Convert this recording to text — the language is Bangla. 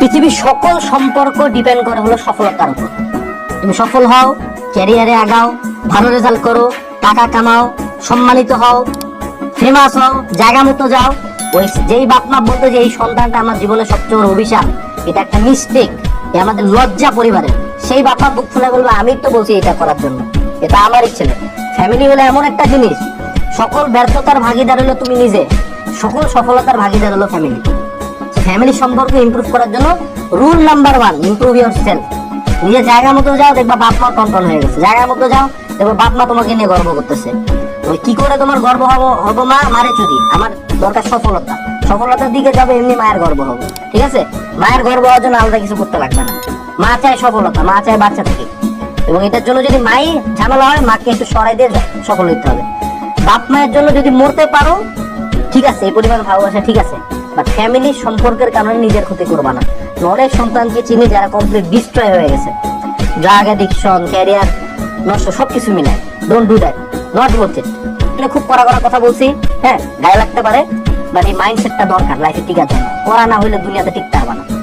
পৃথিবীর সকল সম্পর্ক ডিপেন্ড করে হলো সফলতার উপর। তুমি সফল হও ক্যারিয়ারে আগাও, ভালো রেজাল্ট করো, টাকা কামাও, সম্মানিত হও ফেমাস হও, জায়গা মতো যাও। ওই যেই বাপ মা বলতো যে, এই সন্তানটা আমার জীবনে সবচেয়ে বড় অভিশাপ। এটা একটা মিস্টেক আমাদের লজ্জা পরিবারের। সেই বাপ বুক ফুলে বলবে, আমি তো বলছি এটা করার জন্য। এটা আমারই ছেলে। ফ্যামিলি হলো এমন একটা জিনিস, সকল ব্যর্থতার ভাগিদার হলো তুমি নিজে। সকল সফলতার ভাগিদার হলো ফ্যামিলি ফ্যামিলি সম্পর্ক ইমপ্রুভ করার জন্য rule number one improve yourself নিজের জায়গা মতো যাও, দেখবা বাপ মা টনটন হয়ে গেছে। জায়গা মতো যাও, দেখবা বাপ মা তোমাকে নিয়ে গর্ব করতেছে। ওই কি করে তোমার গর্ব হব? হব মা, মারে চুরি। আমার দরকার সফলতা। সফলতার দিকে যাবে, এমনি মায়ের গর্ব হব। ঠিক আছে? মায়ের গর্ব হওয়ার জন্য আলাদা কিছু করতে লাগবে না। মা চায় সফলতা, মা চায় বাচ্চা থেকে। এবং এটার জন্য যদি মাই ঝামেলা হয়, মাকে একটু সরাই দিয়ে সফল হইতে হবে। বাপ মায়ের জন্য যদি মরতে পারো, ঠিক আছে, এই পরিমাণ ভালোবাসা ঠিক আছে। বাট ফ্যামিলির সম্পর্কের কারণে নিজের ক্ষতি করবা না। অনেক সন্তানকে চিনি যারা কমপ্লিট ডিস্ট্রয় হয়ে গেছে। ড্রাগ অ্যাডিকশন ক্যারিয়ার নষ্ট সব কিছু মিলায়। Don't do that not worth it এটা খুব কড়া কড়া কথা বলছি। হ্যাঁ গায়ে লাগতে পারে এই মাইন্ডসেটটা দরকার লাইফে টিকার জন্য। করা না হইলে দুনিয়াতে টিকতে পারবা না।